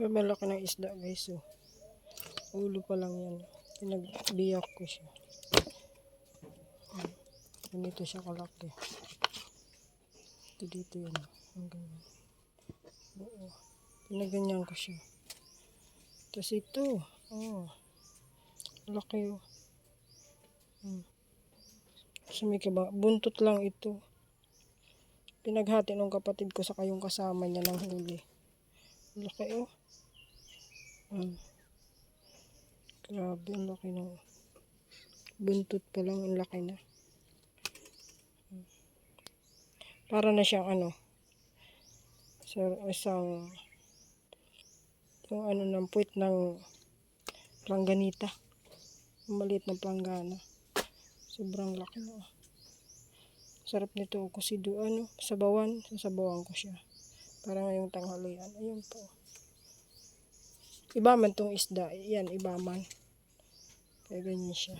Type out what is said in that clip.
Mamalaki ng isda guys. Oh. Ulo pa lang yan. Pinagbiyak ko siya. Ganito siya kalaki. Ito dito yan. Ang ganyan. Pinaganyan ko siya. Tapos ito. Oh. Laki oh. Hmm. Sumi ka ba? Buntot lang ito. Pinaghati ng kapatid ko sa kayong kasama niya ng huli. Laki oh. Hmm. Grabe, ang laki na. Buntot pa lang, ang laki na. Hmm. Para na siyang ano, sa isang, yung ano ng puwit ng planganita. Yung Maliit na planggana. Sobrang laki na. Sarap nito kasi do ano, sabawan, sasabawan ko siya. Para ngayong tanghalian. Ayun po. Iba man tong isda. Yan, iba man. Kaya ganyan siya.